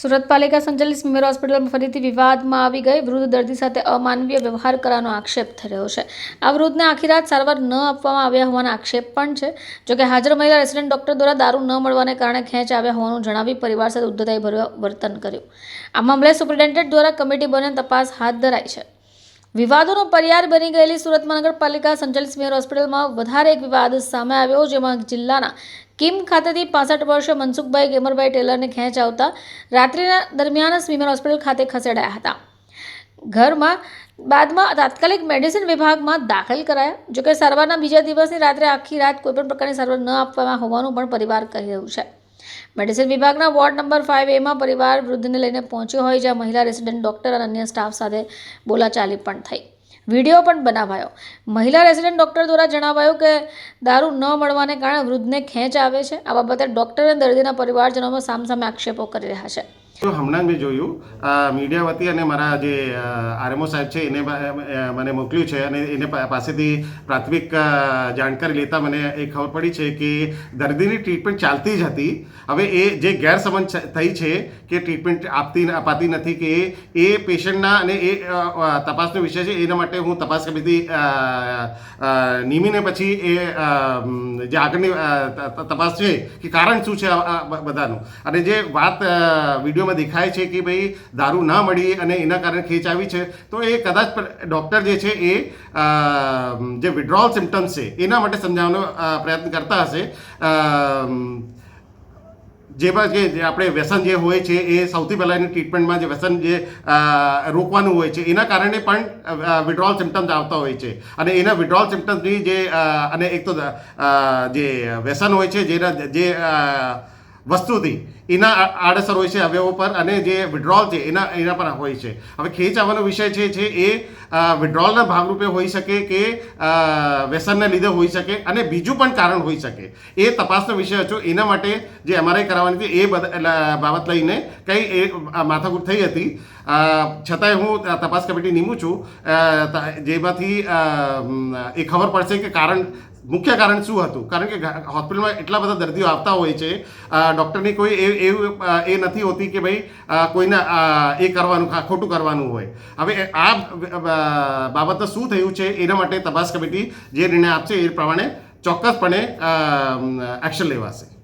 સુરત પાલિકા સંચાલિત સ્મીમેર હોસ્પિટલમાં ફરીથી વિવાદમાં આવી ગઈ. વૃદ્ધ દર્દી સાથે અમાનવીય વ્યવહાર કરવાનો આક્ષેપ થઈ રહ્યો છે. આ વૃદ્ધને આખી રાત સારવાર ન આપવામાં આવ્યા હોવાના આક્ષેપ પણ છે. જોકે હાજર મહિલા રેસિડેન્ટ ડોક્ટર દ્વારા દારૂ ન મળવાને કારણે ખેંચ આવ્યા હોવાનું જણાવી પરિવાર સાથે ઉદ્ધતાઈ ભર્યું વર્તન કર્યું. આ મામલે સુપ્રિન્ટેન્ડન્ટ દ્વારા કમિટી બને તપાસ હાથ ધરાઈ છે. વિવાદોનો પર્યાર બની ગયેલી સુરત મહાનગરપાલિકા સંચાલિત મેયર હોસ્પિટલમાં વધારે એક વિવાદ સામે આવ્યો, જેમાં જિલ્લાના કિમ ખાતેથી પાસઠ વર્ષે મનસુખભાઈ ગેમરભાઈ ટેલરને ખેંચ આવતા રાત્રિના દરમિયાન સ્મીમેર હોસ્પિટલ ખાતે ખસેડાયા હતા. ઘરમાં બાદમાં તાત્કાલિક મેડિસિન વિભાગમાં દાખલ કરાયા, જોકે સારવારના બીજા દિવસની રાત્રે આખી રાત કોઈપણ પ્રકારની સારવાર ન આપવામાં હોવાનું પણ પરિવાર કહી રહ્યું છે. મેડિસિન વિભાગના વોર્ડ નંબર ફાઇવ એમાં પરિવાર વૃદ્ધને લઈને પહોંચ્યો હોય જ્યાં મહિલા રેસિડેન્ટ ડૉક્ટર અને અન્ય સ્ટાફ સાથે બોલાચાલી પણ થઈ. વીડિયો પણ બનાવાયો. મહિલા રેસિડેન્ટ ડૉક્ટર દ્વારા જણાવાયું કે, દારૂ ન મળવાને કારણે વૃદ્ધને ખેંચ આવે છે. આ બાબતે ડૉક્ટર અને દર્દીના પરિવારજનોમાં સામસામે આક્ષેપો કરી રહ્યા છે. તો હમણાં મેં જોયું મીડિયા વતી અને મારા જે આરએમઓ સાહેબ છે એને મને મોકલ્યું છે અને એને પાસેથી પ્રાથમિક જાણકારી લેતા મને એ ખબર પડી છે કે દર્દીની ટ્રીટમેન્ટ ચાલતી જ હતી. હવે એ જે ગેરસમજ થઈ છે કે ટ્રીટમેન્ટ આપતી અપાતી નથી કે એ પેશન્ટના અને એ તપાસનો વિષય છે એના માટે હું તપાસ કમિટી નિમીને પછી એ જે આગળની તપાસ છે કે કારણ શું છે બધાનું. અને જે વાત અ, વિડીયોમાં દેખાય છે કે ભાઈ દારૂ ના મળી અને એના કારણે ખેંચ આવી છે. તો એ કદાચ ડૉક્ટર જે છે એ જે વિડ્રોલ સિમ્ટમ્સ છે, એના માટે સમજાવવાનો પ્રયત્ન કરતા હશે. જેમાં જે આપણે વ્યસન જે હોય છે એ સૌથી પહેલાં એની ટ્રીટમેન્ટમાં જે વ્યસન જે રોકવાનું હોય છે, એના કારણે પણ વિડ્રોલ સિમ્ટમ્સ આવતા હોય છે. અને એના વિડ્રોલ સિમ્ટમ્સની જે અને એક તો જે વ્યસન હોય છે, જેના, જે વસ્તુથી. એના આડઅસર હોય છે અવયવો પર અને જે વિડ્રોલ છે, એના એના પર હોય છે. હવે ખેંચ આવવાનો વિષય છે એ વિડ્રોલના ભાગરૂપે હોઈ શકે કે વ્યસનને લીધે હોઈ શકે અને બીજું પણ કારણ હોઈ શકે. એ તપાસનો વિષય હતો. એના માટે જે એમઆરઆઈ કરાવવાની હતી, એ બાબત લઈને કંઈ એ માથાકૂટ થઈ હતી. છતાંય હું તપાસ કમિટી નીમું છું. જેમાંથી એ ખબર પડશે કે કારણ મુખ્ય કારણ શું હતું? કારણ કે હોસ્પિટલમાં એટલા બધા દર્દીઓ આવતા હોય છે ડૉક્ટરની કોઈ એ- એવું એ નથી હોતી કે ભાઈ કોઈને એ કરવાનું ખોટું કરવાનું હોય. હવે આ બાબત શું થયું છે એના માટે તપાસ કમિટી જે નિર્ણય આપશે એ પ્રમાણે ચોક્કસપણે એક્શન લેવાશે.